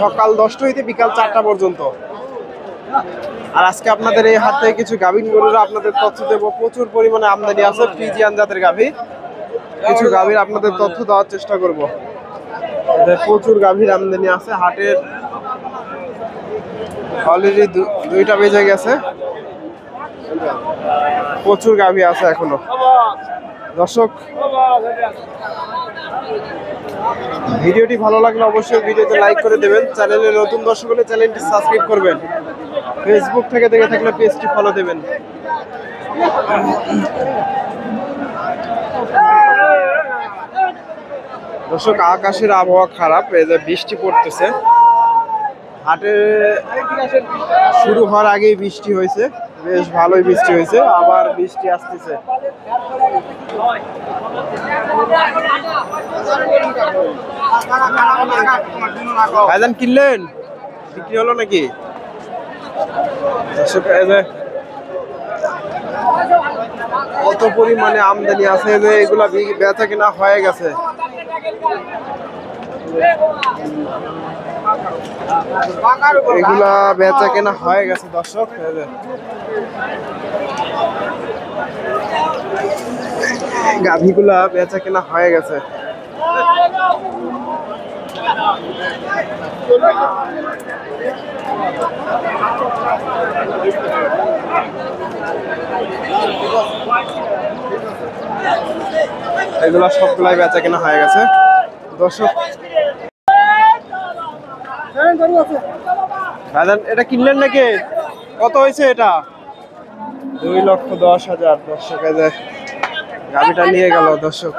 সকাল দশটা হইতে বিকাল চারটা পর্যন্ত। আর আজকে আপনাদের এই হাট থেকে কিছু গাভীন গরুরা, আপনাদের তথ্য দেবো। প্রচুর পরিমাণে আমদানি আছে, ফ্রিজিয়ান জাতের গাভী। কিছু গাভীর আপনাদের তথ্য দেওয়ার চেষ্টা করব। প্রচুর গাভীর আমদানি আছে, হাটের অলরেডি দুইটা বেজে গেছে। প্রচুর গাভী আছে এখনও। দর্শক, ভিডিওটি ভালো লাগলে অবশ্যই ভিডিওতে লাইক করে দেবেন। চ্যানেলে নতুন দর্শক হলে চ্যানেলটি সাবস্ক্রাইব করবেন। ফেসবুক থেকে দেখে থাকলে পেজটি ফলো দেবেন। দর্শক, আকাশের আবহাওয়া খারাপ যে বৃষ্টি পড়তেছে। হাটে শুরু হওয়ার আগেই বৃষ্টি হয়েছে। বেশ ভালোই বৃষ্টি হয়েছে, আবার বৃষ্টি আসতেছে। ভাইজান, কিনলেন? বিক্রি হলো নাকি? কত পরিমাণে আমদানি আছে যে এগুলা বেচা কিনা হয়ে গেছে। এগুলা বেচা কেনা হয়ে গেছে, দর্শক। গাভীগুলা বেচা কেনা হয়ে গেছে। এগুলা সবগুলাই বেচা কেনা হয়ে গেছে। দর্শক এটা কিনলেন নাকি? কত হয়েছে এটা? দুই লক্ষ দশ হাজার দর্শক গাড়িটা নিয়ে গেল দর্শক।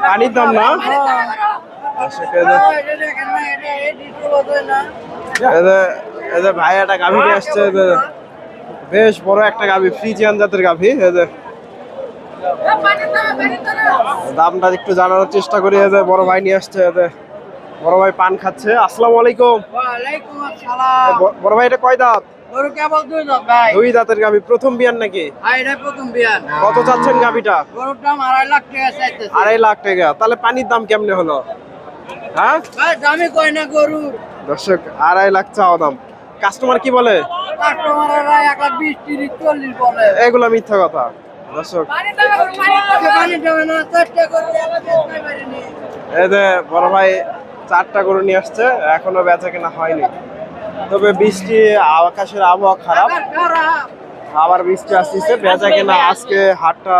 পানির দাম না? ভাই একটা গাভী নিয়ে আসছে বেশ বড় একটা গাভী ফ্রিজিয়ান জাতের গাভী দামটা একটু জানানোর চেষ্টা করি যে বড় ভাই নিয়ে আসছে যে বড় ভাই পান খাচ্ছে। আসসালামু আলাইকুম। বড় ভাই এটা কয় দাঁত? গরু কেবল দুই দাঁত ভাই। দুই দাঁতের প্রথম বিয়ান নাকি? এটা প্রথম বিয়ান। কত চাচ্ছেন গরুর দাম আড়াই লাখ টাকা চাইতেছে। আড়াই লাখ টাকা। তাহলে পানির দাম কেমনে হলো? হ্যাঁ? ভাই দামি কয় না গরু দর্শক আড়াই লাখ চাওয়া দাম। কাস্টমার কি বলে? কাস্টমাররা এক লাখ বিশ তিরিশ চল্লিশ বলে। এগুলো মিথ্যা কথা। দর্শক। এই যে বড় ভাই চারটা গরু নিয়ে আসছে এখনও বেচা কেনা হয়নি। তবে বৃষ্টি আকাশের আবহাওয়া খারাপ। আবার বৃষ্টি আসতেছে বেচা কেনা আজকে হাটটা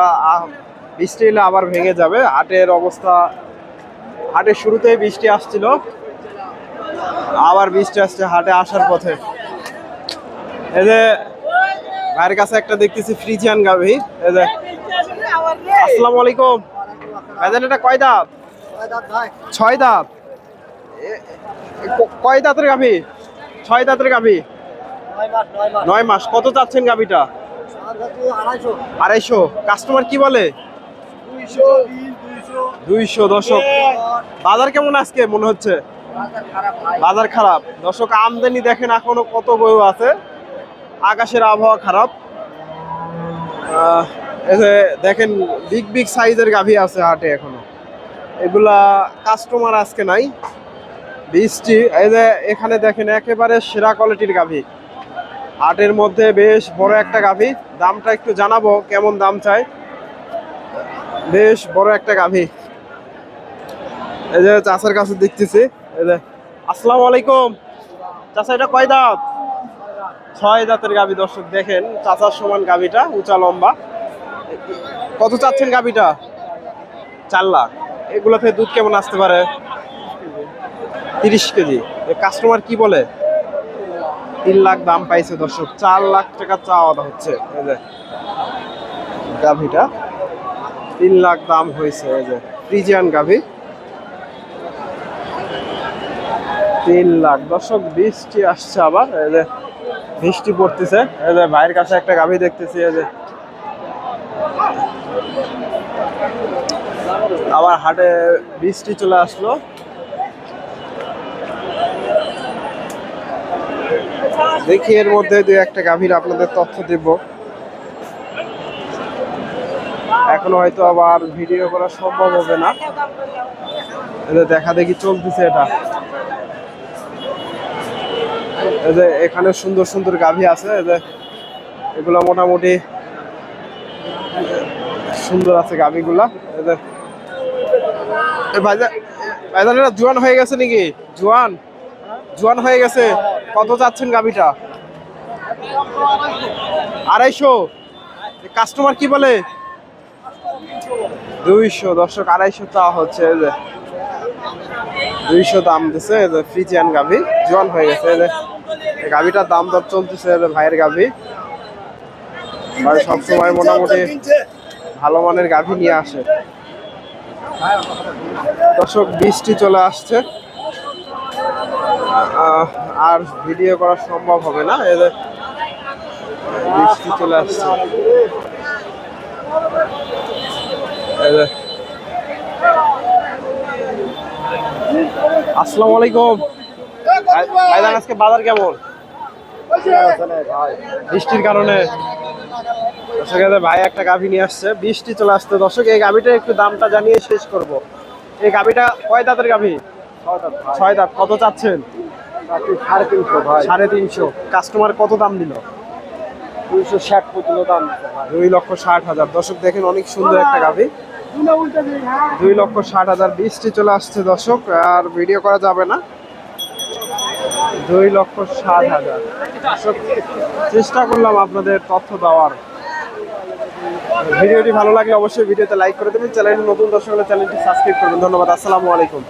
বৃষ্টি এলে আবার ভেঙে যাবে। হাটের অবস্থা হাটের শুরুতেই বৃষ্টি আসছিল। আবার বৃষ্টি আসছে হাটে আসার পথে। এই যে ভাইয়ের কাছে একটা দেখতেছি ফ্রিজিয়ান গাভি। এই যে আসসালামু আলাইকুম। ভাইজান এটা কয় দাঁত? ছয় দাঁত। কয় দাঁতের গাভি? ছয় দাঁতের গাভি? নয় মাস কত চাচ্ছেন গাভিটা? আড়াইশো। কাস্টমার কি বলে? দুইশো দশক বাজার কেমন আজকে মনে হচ্ছে? বাজার খারাপ দর্শক আমদানি দেখেন এখনও কত গরু আছে। আকাশের আবহাওয়া খারাপ। দেখেন বিগ বিগ সাইজের গাভী আছে হাটে এখনও। এগুলা কাস্টমার আজকে নাই। বৃষ্টি, এই যে এখানে দেখেন একেবারে সেরা কোয়ালিটির গাভী। হাটের মধ্যে বেশ বড় একটা গাভী। দামটা একটু জানাব কেমন দাম চাই। বেশ বড় একটা গাভী। এই যে চাষের কাছে দেখতেছি, এই যে। আসসালামু আলাইকুম। চাষা, এটা কয় দাঁত? ছয় দাঁতের গাভী, দর্শক দেখেন চাচার সমান গাভীটা, উঁচা লম্বা। কত চাচ্ছেন গাভীটা? চার লাখ। এগুলো থেকে দুধ কেমন আসতে পারে? তিরিশ কেজি। কাস্টমার কি বলে? তিন লাখ দাম পাইছে দর্শক, চার লাখ টাকা চাওয়া হচ্ছে। এই যে, গাভীটা। তিন লাখ দাম হয়েছে, এই যে ফ্রিজিয়ান গাভী। তিন লাখ। দর্শক, বৃষ্টি আসছে আবার, এই যে, বৃষ্টি পড়তেছে। এই যে, ভাইয়ের কাছে একটা গাভী দেখতেছি, এই যে। আবার হাটে বৃষ্টি চলে আসলো। দেখি এর মধ্যে দুই একটা গাভীর আপনাদের তথ্য দেব। এখন হয়তো আবার ভিডিও করা সম্ভব হবে না। দেখা দেখি চলতেছে এটা। এখানে সুন্দর সুন্দর গাভী আছে যে এগুলো মোটামুটি সুন্দর আছে গাভীগুলা। ভাইজান, এটা জোয়ান হয়ে গেছে নাকি? জোয়ান? জোয়ান হয়ে গেছে। কত চাচ্ছেন গাভীটা? আড়াইশো। কাস্টমার কি বলে? দুইশো। দর্শক, আড়াইশো তা হচ্ছে যে, দুইশো দাম দিছে যে ফ্রিজিয়ান গাভী। জোয়ান হয়ে গেছে, এই গাভীটার দাম দর চলতেছে যে ভাইয়ের গাভী। ভাই সবসময় মোটামুটি ভালো মানের গাভী নিয়ে আসে। দর্শক, বৃষ্টি চলে আসছে। আর ভিডিও করা সম্ভব হবে না যে বৃষ্টি চলে আসছে। আসসালামু আলাইকুম। আজকে বাজার কেমন? বৃষ্টির কারণে। দর্শক ভাই একটা গাভী নিয়ে আসছে বৃষ্টি চলে আসছে। দর্শক এই গাভীটা একটু দামটা জানিয়ে শেষ করব। এই গাভীটা কয় দাঁতের গাভী? ছয় দাঁত কত চাচ্ছেন? সাড়ে তিনশো ভাই। সাড়ে তিনশো। কাস্টমার কত দাম দিল? দুইশো ষাট পর্যন্ত দাম দুই লক্ষ ষাট হাজার। দর্শক দেখেন অনেক সুন্দর একটা গাভী। দুই লক্ষ ষাট হাজার বৃষ্টি চলে আসছে দর্শক আর ভিডিও করা যাবে না। দুই লক্ষ ষাট হাজার। চেষ্টা করলাম আপনাদের তথ্য দেওয়ার। ভিডিওটি ভালো লাগলে অবশ্যই ভিডিওতে লাইক করে দেবেন। চ্যানেল নতুন দর্শক হলে চ্যানেলটি সাবস্ক্রাইব করবেন। ধন্যবাদ। আসসালামু আলাইকুম।